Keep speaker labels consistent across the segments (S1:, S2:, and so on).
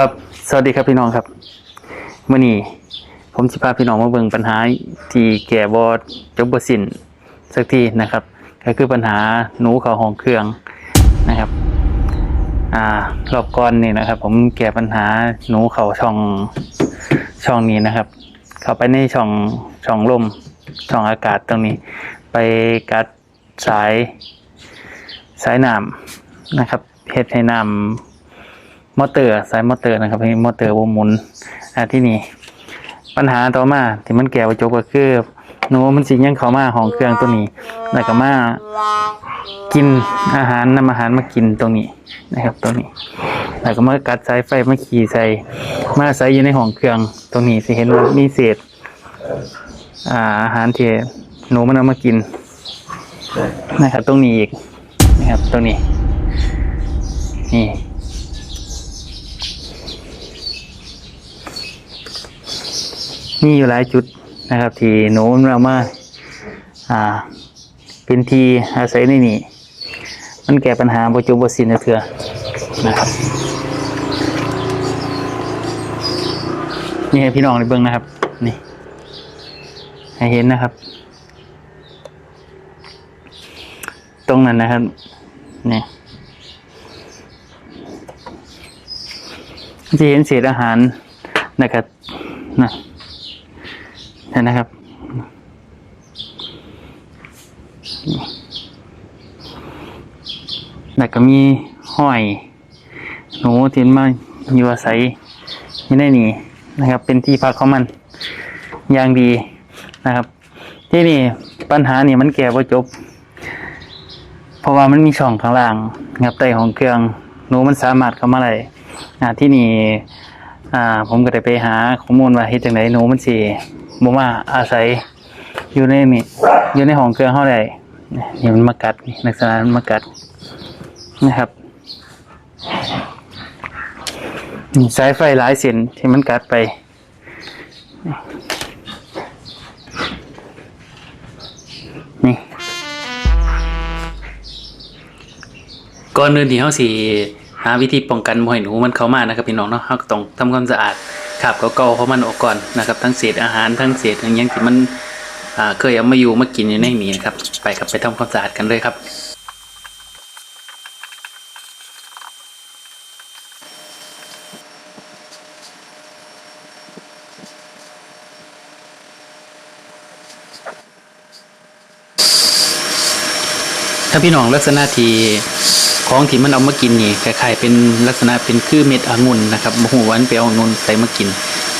S1: ครับ สวัสดีครับพี่น้องครับเมื่อนี้ผมสิพาพี่น้องมาเบิ่งปัญหาที่แก่บอดจบบสิ้นสักทีนะครับ ก็คือปัญหาหนูเขาห้องเครื่องนะครับ อ่ารอบก่อนนี่นะครับ ผมแก้ปัญหาหนูเขาช่องช่องนี้นะครับ เข้าไปในช่องช่องลมช่องอากาศตรงนี้ ไปกัดสายสายน้ำนะครับเฮ็ดให้น้ำ มอเตอร์สายมอเตอร์นะครับมอเตอร์วงหมุนอ่าที่นี่ปัญหาต่อมาที่มันแก้วจบก็คือหนูมันสิยังเข้ามาห้องเครื่องตัวนี้แล้วก็มากินอาหารนำอาหารมากินตรงนี้นะครับตรงนี้แล้วก็มากัดสายไฟมาขี่ใส่มาใส่อยู่ในห้องเครื่องตรงนี้สิเห็นว่ามีเศษอาอาหารที่หนูมันเอามากินนะครับตรงนี้อีกนะครับตรงนี้นี่ มีอยู่หลายจุดนะครับ ที่หนูมันเอามาอ่า เป็นทีอาศัยในนี่มันแก้ปัญหาบจุบสินเถื่อนะครับนี่ให้พี่น้องในเบื้องนะครับ นี่ ให้เห็นนะครับ ตรงนั้นนะครับนี่จะเห็นเศษอาหารนะครับนะ นนะครับ แล้วก็มีห้อย หนูที่มาอยู่อาศัยอยู่ในนี่นะครับ เป็นที่พักของมันอย่างดีนะครับ ที่นี่ปัญหานี่มันแก้บ่จบ เพราะว่ามันมีช่องข้างล่างนะครับใต้ของเครื่องหนูมันสามารถเข้ามาได้ที่นี่ อ่า ผมก็ได้ไปหาข้อมูลว่าเฮ็ดจังไดหนูมันสิบ่มาอาศัยอยู่ในนี่อยู่ในห้องเครื่องเฮาได้นี่มันมากัดนี่ลักษณะมันมากัดนะครับนี่สายไฟหลายเส้นที่มันกัดไปนี่ก่อนอื่นที่เฮาสิ หาวิธีป้องกันบ่ให้หนูมันเข้ามานะครับพี่น้องเนาะเฮาก็ต้องทำความสะอาดคราบเก่าๆของมันออกก่อนนะครับ ทั้งเศษอาหารทั้งเศษทั้งหยังที่มันเคยเอามาอยู่มากินอยู่ในนี้นะครับ ไปครับไปทำความสะอาดกันเลยครับถ้าพี่น้องลักษณะที่ ของที่มันเอามากินนี่คล้ายๆเป็นลักษณะเป็นคือเม็ดองุ่นนะครับบ่ฮู้ว่ามันไปเอาองุ่นใส่มากิน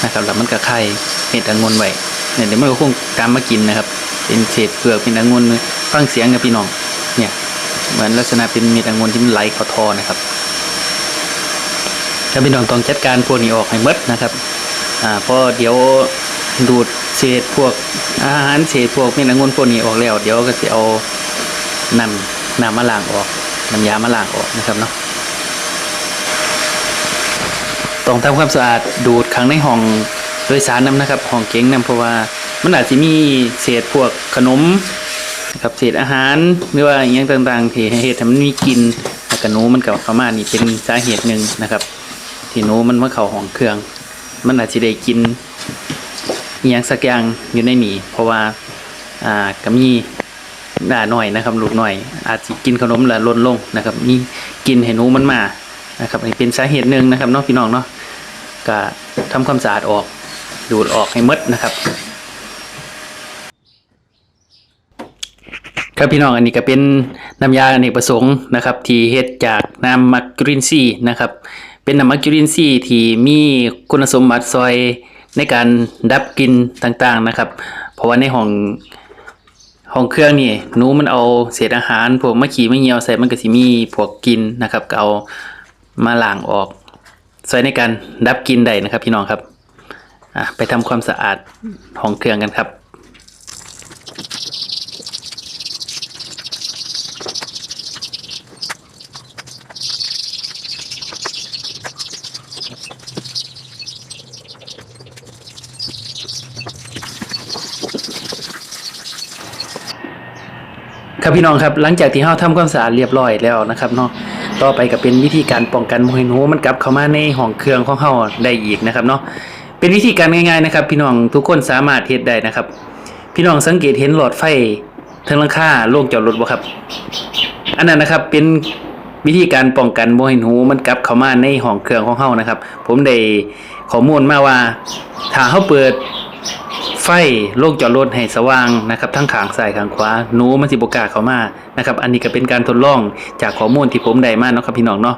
S1: นะครับแล้วมันก็คล้ายเม็ดองุ่นไว้เนี่ยเดี๋ยวมันก็คงตามมากินนะครับ เป็นเศษเปลือกเป็นองุ่นฟังเสียงนะพี่น้องเนี่ยเหมือนลักษณะเป็นเม็ดองุ่นที่มันไหลเข้าท่อนะครับถ้าพี่น้องต้องจัดการพวกนี้ออกให้หมดนะครับอ่าเพราะเดี๋ยวดูดเศษพวกอาหารเศษพวกเม็ดองุ่นพวกนี้ออกแล้ว เดี๋ยวก็จะเอานำน้ำมะล้างออก น้ำยามะล้างออกนะครับเนาะต้องทำความสะอาดดูดขังในห้องโดยสารน้ำนะครับห้องเก๋งน้ำเพราะว่ามันอาจจะมีเศษพวกขนมนะครับเศษอาหารหรือว่าอย่างต่างๆที่เหตุให้มันมีกลินแล้วกหนูมันกับเข้ามานี่เป็นสาเหตุหนึ่งนะครับที่หนูมันมาเข้าห้องเครื่อง มันอาจจะได้กินอย่างสักอย่างอยู่ในหนีเพราะว่าอ่าก็มี ด่าหน่อยนะครับลูกหน่อย อาจจะกินขนมแล้วลดลงนะครับนี่กินให้หนูมันมานะครับนี่เป็นสาเหตุหนึ่งนะครับเนาะพี่น้องเนาะก็ทำความสะอาดออกดูดออกให้หมดนะครับ ครับพี่น้องอันนี้ก็เป็นน้ำยาอเนกประสงค์นะครับ ที่เฮ็ดจากน้ำมักจุลินทรีนะครับ เป็นน้ำมักจุลินทรีที่มีคุณสมบัติซอยในการดับกลิ่นต่างๆนะครับ เพราะว่าในห้อง ห้องเครื่องนี่หนูมันเอาเศษอาหาร พวกมะขีมะเหี่ยวใส่มันก็สิมีพวกกินนะครับก็เอามาล้างออกใส่ในการดับกินได้นะครับพี่น้องครับไปทำความสะอาดห้องเครื่องกันครับ ครับพี่น้องครับหลังจากที่เราทำความสะอาดเรียบร้อยแล้วนะครับเนาะต่อไปก็เป็นวิธีการป้องกันบ่ให้หนูมันกลับเข้ามาในห้องเครื่องของเฮาได้อีกนะครับเนาะเป็นวิธีการง่ายๆนะครับ พี่น้องทุกคนสามารถเฮ็ดได้นะครับ พี่น้องสังเกตเห็นหลอดไฟเทิงหลังคาโล่งจอดรถบ่ครับ อันนั้นนะครับเป็นวิธีการป้องกันบ่ให้หนูมันกลับเข้ามาในห้องเครื่องของเฮานะครับ ผมได้ข้อมูลมาว่าถ้าเฮาเปิด ฟโล่งจอดรถให้สว่างนะครับทั้งขางซ้ายขางขวาหนูมันสิบกาเข้ามานะครับอันนี้ก็เป็นการทดลองจากข้อมูลที่ผมได้มาเนาะครับพี่น้องเนาะ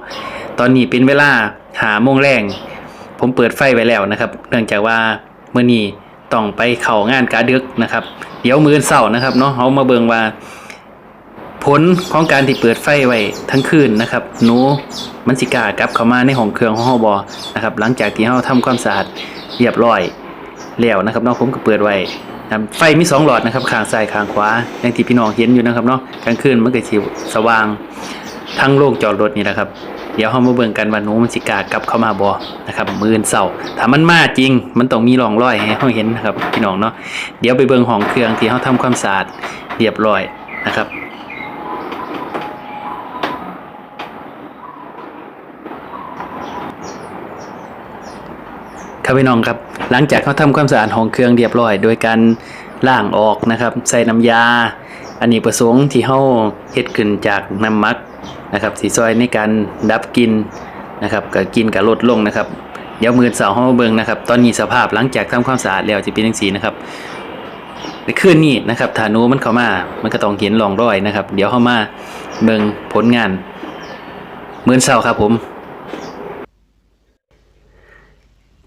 S1: ตอนนี้เป็นเวลาหาโมงแรงผมเปิดไฟไว้แล้วนะครับ เนื่องจากว่าเมื่อนี้ต้องไปเข้างานกาดึกนะครับ เดี๋ยวมือเช้านะครับเนาะเฮามาเบิงว่า ผลของการที่เปิดไฟไว้ทั้งคืนนะครับหนูมันสิกากลับเข้ามาในห้องเครื่องของเฮาบ่นะครับหลังจากที่เฮาทำความสะอาดเรียบร้อย แล้วนะครับเนาะผมก็เปิดไว้นะไฟมีสองหลอดนะครับข้างซ้ายข้างขวาอย่างที่พี่น้องเห็นอยู่นะครับเนาะกลางคืนมันก็สิสว่างทั้งโล่งจอดรถนี่นะครับเดี๋ยวเฮามาเบิ่งกันว่าหนูมันสิกากลับเข้ามาบ่นะครับมื้ออนเช้าถ้ามันมาจริง มันต้องมีร่องรอยให้เฮาเห็นนะครับพี่น้องเนาะเดี๋ยวไปเบิ่งห้องเครื่องที่เฮาทำความสะอาดเรียบร้อยนะครับครับพี่น้องครับ หลังจากเขาทำความสะอาดห้องเครื่องเรียบร้อย โดยการล้างออกนะครับ ใส่น้ำยา อันนี้ประสงค์ที่เขาเฮ็ดขึ้นจากน้ำมักนะครับสีซอยในการดับกลินนะครับก็กินกับลดลงนะครับเดี๋ยวมือเสาร์เขามาเบิ่งนะครับ ตอนนี้สภาพหลังจากทำความสะอาดแล้วจะเป็นจังซี่นะครับในคืนนี้นะครับถ้านูมันเข้ามา มันก็ต้องเห็นรองรอยนะครับ เดี๋ยวเข้ามาเบิ่งผลงานมื้อเสาครับผม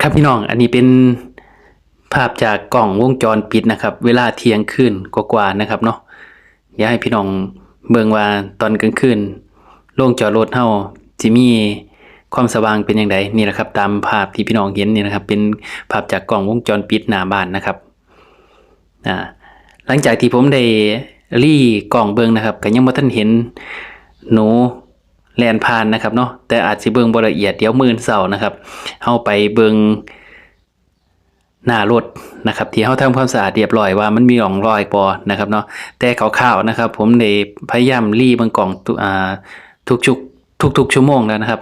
S1: ครับพี่น้อง อันนี้เป็นภาพจากกล่องวงจรปิดนะครับ เวลาเที่ยงคืนกว่าๆนะครับเนาะอยากให้พี่น้องเบิ่งว่าตอนกลางคืนโล่งจอดรถเฮาสิมีความสว่างเป็นอย่างไรนี่แหละครับ ตามภาพที่พี่น้องเห็นนี่นะครับ เป็นภาพจากกล่องวงจรปิดหน้าบ้านนะครับอ่าหลังจากที่ผมได้รีกล่องเบิ่งนะครับก็ยังบ่ทันเห็นหนู แลนผ่านนะครับเนาะแต่อาจสิเบิงบ่ละเอียดเดี๋ยวมื้อเช้านะครับเฮาไปเบิงหน้ารถนะครับที่เฮาทำความสะอาดเรียบร้อยว่ามันมีร่องรอยบ่นะครับเนาะแต่คร่าวๆนะครับ ผมได้พยายามรีบิ่งกล่องทุอ่าทุกชุกทุกๆชั่วโมงแล้วนะครับ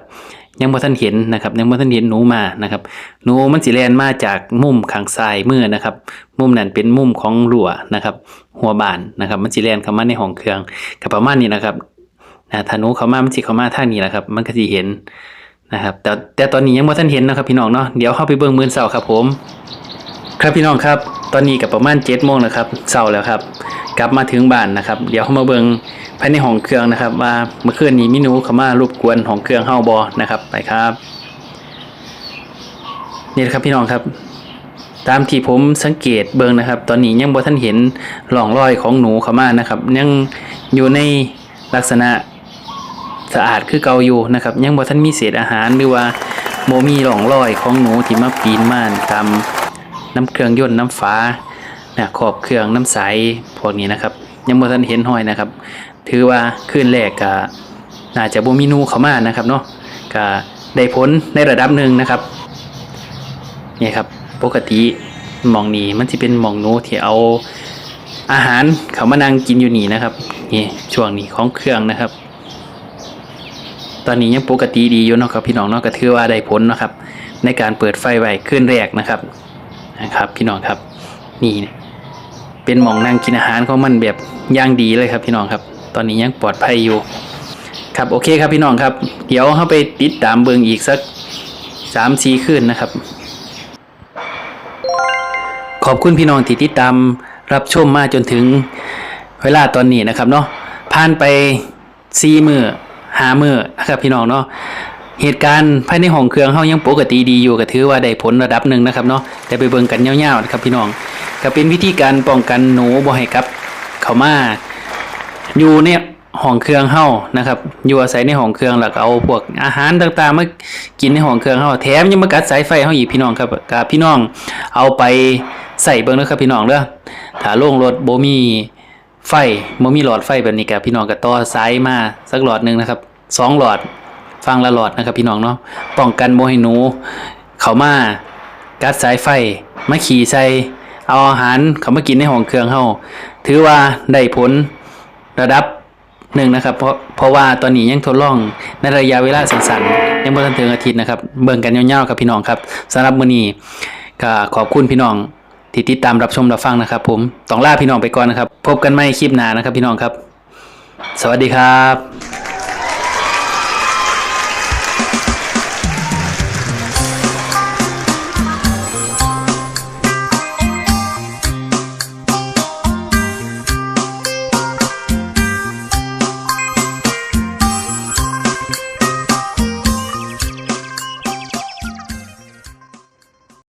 S1: ยังบ่ทันเห็นนะครับ ยังบ่ทันเห็นหนูมานะครับ หนูมันสิแลนมาจากมุมขางซ้ายมือนะครับ มุมนั้นเป็นมุมของรั้วนะครับ หัวบานนะครับ มันสิแลนเข้ามาในห้องเครื่องก็ประมาณนี้นะครับ นะถ้านูเขามามันสิเขามาทางนี้แหละครับ มันก็สิเห็นนะครับ แต่แต่ตอนนี้ยังบ่ทันเห็นนะครับพี่น้องเนาะเดี๋ยวเข้าไปเบิ่งมือเช้าครับผม ครับพี่น้องครับ ตอนนี้ก็ประมาณ7โมงแล้วครับเช้าแล้วครับ กลับมาถึงบ้านนะครับ เดี๋ยวเข้ามาเบิ่งภายในห้องเครื่องนะครับว่าเมื่อคืนนี้มีหนูเขามารบกวนห้องเครื่องเฮาบ่นะครับไปครับนี่แหละครับพี่น้องครับตามที่ผมสังเกตเบิงนะครับ ตอนนี้ยังบ่ทันเห็นร่องรอยของหนูเขามานะครับ ยังอยู่ในลักษณะ สะอาดคือเก่าอยู่นะครับยังบ่ทันมีเศษอาหารหรือว่าโมมีร่องรอยของหนูที่มาปีนม่านตามน้ำเครื่องยนต์น้ำฟ้านะขอบเครื่องน้ำใสพวกนี้นะครับ ยังบ่ทันเห็นห้อยนะครับ ถือว่าคืนแรกก็น่าจะบ่มีนูเข้ามานะครับเนาะก็ได้ผลในระดับหนึ่งนะครับนี่ครับปกติหมองนี้มันสิเป็นหมองหนูที่เอาอาหารเขามานั่งกินอยู่นี่นะครับนี่ช่วงนี้ของเครื่องนะครับ ตอนนี้ยังปกติดีอยู่เนาะครับพี่น้องเนาะก็ถือว่าได้ผลนะครับ ในการเปิดไฟไว้ขึ้นแรกนะครับนะครับ พี่น้องครับนี่เป็นหมองนั่งกินอาหารของมันแบบย่างดีเลยครับพี่น้องครับ ตอนนี้ยังปลอดภัยอยู่ ครับโอเคครับพี่น้องครับ เดี๋ยวเข้าไปติดตามเบิงอีกสักสามสี่คืนนะครับ ขอบคุณพี่น้องที่ติดตามรับชมมาจนถึงเวลาตอนนี้นะครับเนาะผ่านไปสี่มือ หามือนะครับพี่น้องเนาะเหตุการณ์ภายในห้องเครื่องเฮายังปกติดีอยู่ก็ถือว่าได้ผลระดับหนึ่งนะครับเนาะแต่ไปเบิ่งกันยาวๆนะครับพี่น้องก็เป็นวิธีการป้องกันหนูบ่ให้กับเขามาอยู่ในห้องเครื่องเฮานะครับ อยู่อาศัยในห้องเครื่องแล้วก็เอาพวกอาหารต่างๆมากินในห้องเครื่องเฮาแถมยังมากัดสายไฟเฮาอีกพี่น้องครับกับพี่น้องเอาไปใส่เบิ่งเด้อครับพี่น้องเด้อถ้าโรงรถบ่มี ไฟบ่มีหลอดไฟแบบนี้ก็พี่น้องก็ต่อสายมาสักหลอดหนึ่งนะครับสองหลอดฟังละหลอดนะครับพี่น้องเนาะป้องกันบ่ให้หนู เขามากัดสายไฟมาขี่ใส่เอาอาหารเขามากินในห้องเครื่องเฮาถือว่าได้ผลระดับหนึ่งนะครับ เพราะเพราะว่าตอนนี้ยังทดลองในระยะเวลาสั้นๆยังบ่ทันถึงอาทิตย์นะครับ เบิ่งกันยาวๆครับพี่น้องครับสำหรับมื้อนี้ก็ขอบคุณพี่น้อง ที่ติดตามรับชมรับฟังนะครับ ผมต้องลาพี่น้องไปก่อนนะครับ พบกันใหม่คลิปหน้านะครับ พี่น้องครับ สวัสดีครับ